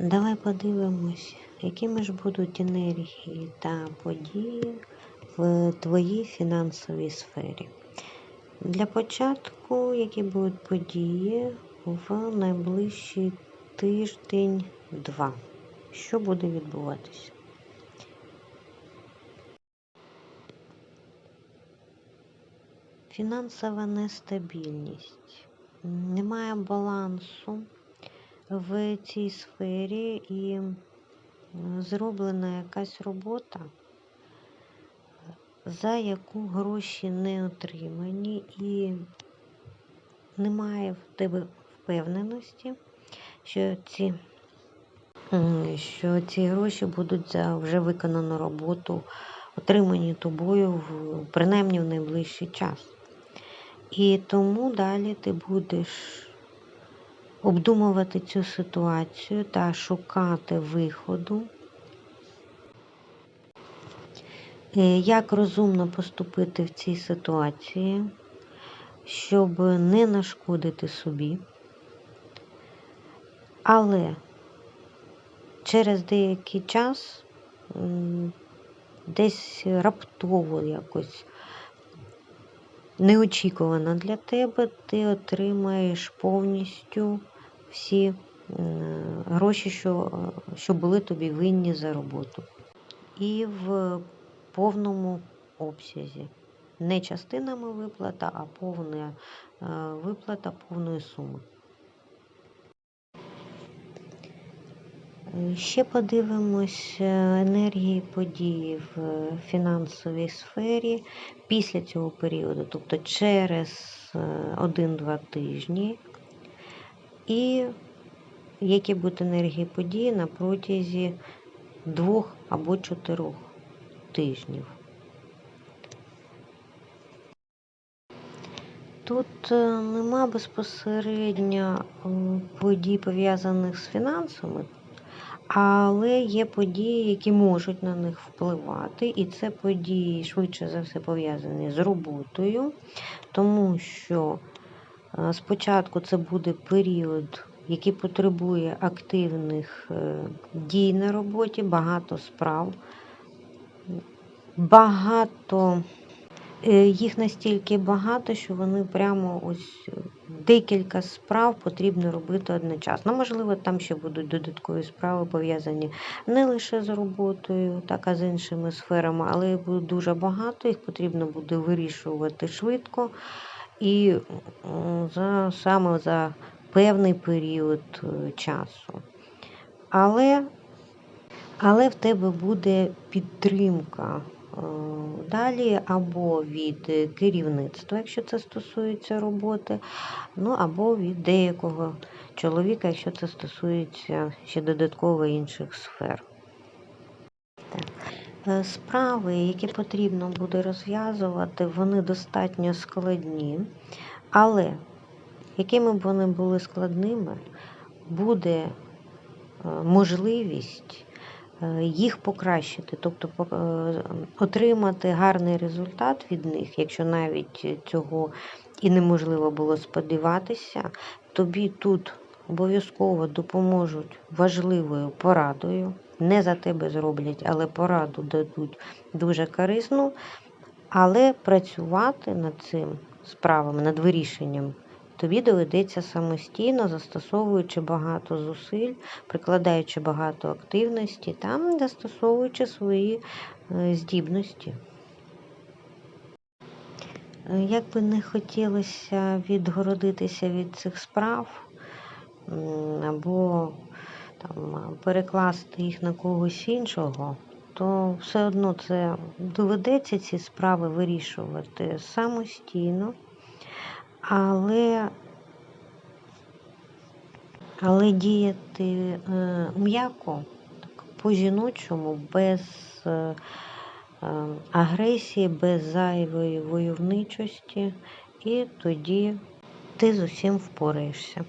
Давай подивимось, якими ж будуть енергії та події в твоїй фінансовій сфері. Для початку, які будуть події в найближчий тиждень-два. Що буде відбуватися? Фінансова нестабільність. Немає балансу в цій сфері і зроблена якась робота, за яку гроші не отримані, і немає в тебе впевненості, що ці, що ці гроші будуть за вже виконану роботу отримані тобою в, принаймні в найближчий час. І тому далі ти будеш обдумувати цю ситуацію та шукати виходу, Е, як розумно поступити в цій ситуації, щоб не нашкодити собі. Але через деякий час десь раптово якось неочікувано для тебе, ти отримаєш повністю всі гроші, що, що були тобі винні за роботу. І в повному обсязі. Не частинами виплата, а повна е, виплата повної суми. Ще подивимось е, енергії події в е, фінансовій сфері після цього періоду, тобто через е, 1-2 тижні, і які будуть енергії події на протязі двох або чотирьох тижнів. Тут е, нема безпосередньо е, подій, пов'язаних з фінансами, але є події, які можуть на них впливати, і це події швидше за все пов'язані з роботою, тому що е, спочатку це буде період, який потребує активних е, дій на роботі, багато справ, багато. Е, Їх настільки багато, що вони прямо ось е, декілька справ потрібно робити одночасно. Можливо, там ще будуть додаткові справи пов'язані не лише з роботою, так а з іншими сферами, але їх буде дуже багато, їх потрібно буде вирішувати швидко і за, саме за певний період е, часу. Але але в тебе буде підтримка далі або від е, керівництва, якщо це стосується роботи, ну або від деякого чоловіка, якщо це стосується ще додатково інших сфер. Е, Справи, які потрібно буде розв'язувати, вони достатньо складні, але якими б вони були складними, буде е, можливість е, їх покращити, тобто е, отримати гарний результат від них, якщо навіть цього і неможливо було сподіватися, тобі тут обов'язково допоможуть важливою порадою. Не за тебе зроблять, але пораду дадуть дуже корисну. Але працювати над цим справами, над вирішенням тобі доведеться самостійно, застосовуючи багато зусиль, прикладаючи багато активності та застосовуючи свої е, здібності. Е, Як би не хотілося відгородитися від цих справ або там, перекласти їх на когось іншого, то все одно це доведеться ці справи вирішувати самостійно, але, але діяти е, м'яко, по-жіночому, без е, е, агресії, без зайвої войовничості, і тоді ти з усім впораєшся.